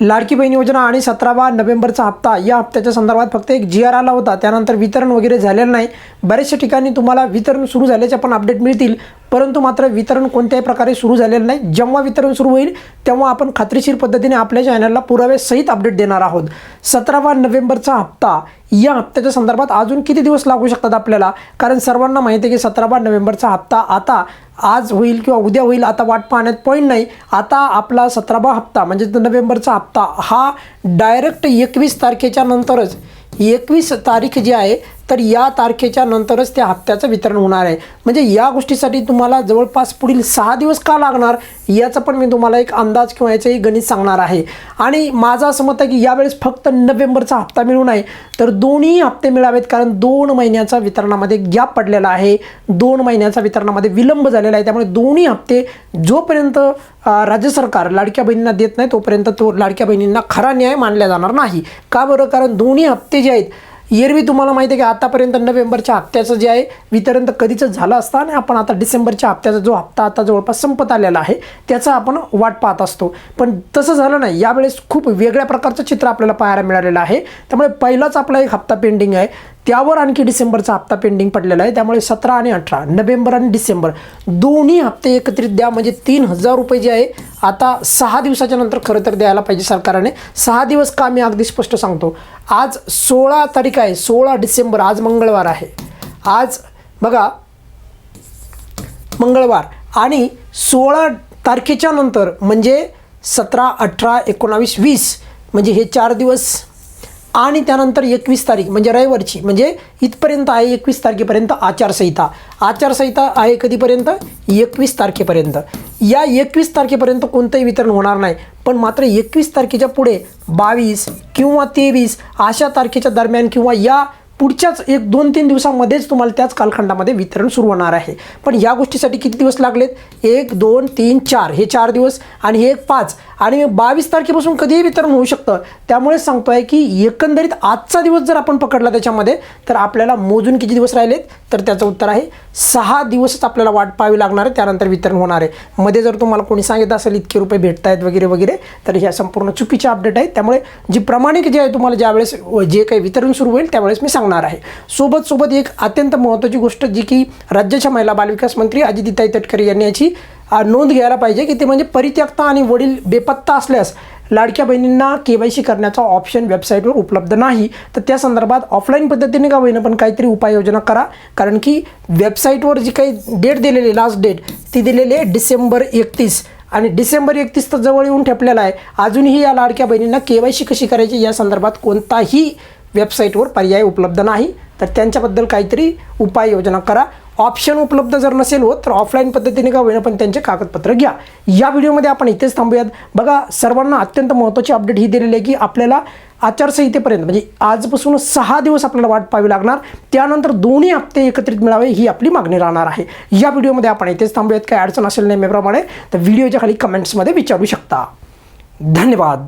लाडकी बहीण योजना आणि सतरावा नोव्हेंबरचा हप्ता. या हप्त्याच्या संदर्भात फक्त एक जी आर आला होता. त्यानंतर वितरण वगैरे झालेलं नाही. बऱ्याचशा ठिकाणी तुम्हाला वितरण सुरू झाल्याचे पण अपडेट मिळतील. परंतु मात्र वितरण कोणत्याही प्रकारे सुरू झालेलं नाही. जेव्हा वितरण सुरू होईल तेव्हा आपण खात्रीशीर पद्धतीने आपल्या चॅनलला पुराव्यासहित अपडेट देणार आहोत. सतरावा नोव्हेंबरचा हप्ता. या हप्त्याच्या संदर्भात अजून किती दिवस लागू शकतात आपल्याला? कारण सर्वांना माहिती आहे की सतरावा नोव्हेंबरचा हप्ता आता आज होईल किंवा उद्या होईल आता वाट पाहण्यात पॉईंट नाही. आता आपला सतरावा हप्ता म्हणजे नोव्हेंबरचा हप्ता हा डायरेक्ट एकवीस तारखेच्या नंतरच एकवीस तारीख जी आहे तर या तारखेच्या नंतरच त्या हप्त्याचं वितरण होणार आहे. म्हणजे या गोष्टीसाठी तुम्हाला जवळपास पुढील सहा दिवस का लागणार याचा पण मी तुम्हाला एक अंदाज किंवा याचंही गणित सांगणार आहे. आणि माझं असं मत आहे की यावेळेस फक्त नोव्हेंबरचा हप्ता मिळू नये तर दोन्ही हप्ते मिळावेत कारण दोन महिन्याचा वितरणामध्ये गॅप पडलेला आहे. दोन महिन्याचा वितरणामध्ये विलंब झालेला आहे. त्यामुळे दोन्ही हप्ते जोपर्यंत राज्य सरकार लाडक्या बहिणींना देत नाही तोपर्यंत तो लाडक्या बहिणींना खरा न्याय मानला जाणार नाही. का बरं? कारण दोन्ही हप्ते जे आहेत एरवी तुम्हाला माहिती आहे की आतापर्यंत नोव्हेंबरच्या हप्त्याचं जे आहे वितरण तर कधीच झालं असतं आणि आपण आता डिसेंबरच्या हप्त्याचा जो हप्ता आता जवळपास संपत आलेला आहे त्याचा आपण वाट पाहत असतो. पण तसं झालं नाही. यावेळेस खूप वेगळ्या प्रकारचं चित्र आपल्याला पाहायला मिळालेलं आहे. त्यामुळे पहिलाच आपला एक हप्ता पेंडिंग आहे. त्यावर आणखी डिसेंबरचा हप्ता पेंडिंग पडलेला आहे. त्यामुळे सतरा आणि अठरा नोव्हेंबर आणि डिसेंबर दोन्ही हप्ते एकत्रित द्या. म्हणजे तीन हजार रुपये जे आहे आता सहा दिवसाच्या नंतर खरं तर द्यायला पाहिजे सरकारने. सहा दिवस का मी अगदी स्पष्ट सांगतो. आज सोळा तारीख आहे सोळा डिसेंबर आज मंगळवार आहे. आज बघा मंगळवार आणि सोळा तारखेच्या नंतर म्हणजे सतरा अठरा एकोणावीस वीस म्हणजे हे चार दिवस आणि त्यानंतर एकवीस तारीख म्हणजे रविवारची म्हणजे इथपर्यंत आहे एकवीस तारखेपर्यंत आचारसंहिता. आचारसंहिता आहे कधीपर्यंत? एकवीस तारखेपर्यंत. या एकवीस तारखेपर्यंत कोणतंही वितरण होणार नाही पण मात्र एकवीस तारखेच्या पुढे बावीस किंवा तेवीस अशा तारखेच्या दरम्यान किंवा या पुढच्याच एक दोन तीन दिवसामध्येच तुम्हाला त्याच कालखंडामध्ये वितरण सुरू होणार आहे. पण या गोष्टीसाठी किती दिवस लागलेत? एक दोन तीन चार. हे चार दिवस आणि हे एक पाच. आणि बावीस तारखेपासून कधीही वितरण होऊ शकतं. त्यामुळे सांगतो आहे की एकंदरीत आजचा दिवस जर आपण पकडला त्याच्यामध्ये तर आपल्याला मोजून किती दिवस राहिलेत? तर त्याचं उत्तर आहे सहा दिवसच आपल्याला वाट पाहावी लागणार आहे त्यानंतर वितरण होणार आहे. मध्ये जर तुम्हाला कोणी सांगितलं असेल इतके रुपये भेटत आहेत वगैरे वगैरे तर ह्या संपूर्ण चुकीचे अपडेट आहेत. त्यामुळे जी प्रामाणिक जे आहे तुम्हाला ज्यावेळेस जे काही वितरण सुरू होईल त्यावेळेस मी सांगणार आहे. सोबत सोबत एक अत्यंत महत्त्वाची गोष्ट जी की राज्याच्या महिला बालविकास मंत्री अजितीताई तटकरे यांनी याची नोंद घ्यायला पाहिजे की ते म्हणजे परित्यक्ता आणि वडील बेपत्ता असल्यास लाडक्या बहिणींना के वाय सी करण्याचा ऑप्शन वेबसाईटवर उपलब्ध नाही. तर त्या संदर्भात ऑफलाईन पद्धतीने का होईना पण काहीतरी उपाययोजना करा. कारण की वेबसाईटवर जी काही डेट दिलेली लास्ट डेट ती दिलेली आहे डिसेंबर एकतीस. आणि डिसेंबर एकतीस तर जवळ येऊन ठेपलेला आहे. अजूनही या लाडक्या बहिणींना के वाय सी कशी करायची या संदर्भात कोणताही वेबसाईटवर पर्याय उपलब्ध नाही. तर त्यांच्याबद्दल काहीतरी उपाययोजना करा. ऑप्शन उपलब्ध जर नसेल होत तर ऑफलाईन पद्धतीने का होईना पण त्यांचे कागदपत्र घ्या. या व्हिडिओमध्ये आपण इथेच थांबूयात. बघा सर्वांना अत्यंत महत्त्वाची अपडेट ही दिलेली आहे की आपल्याला आचारसंहितेपर्यंत म्हणजे आजपासून सहा दिवस आपल्याला वाट पाहावी लागणार. त्यानंतर दोन्ही हप्ते एकत्रित मिळावे ही आपली मागणी राहणार आहे. या व्हिडिओमध्ये आपण इथेच थांबूयात. काय अडचण असेल नेहमीप्रमाणे तर व्हिडिओच्या खाली कमेंट्समध्ये विचारू शकता. धन्यवाद.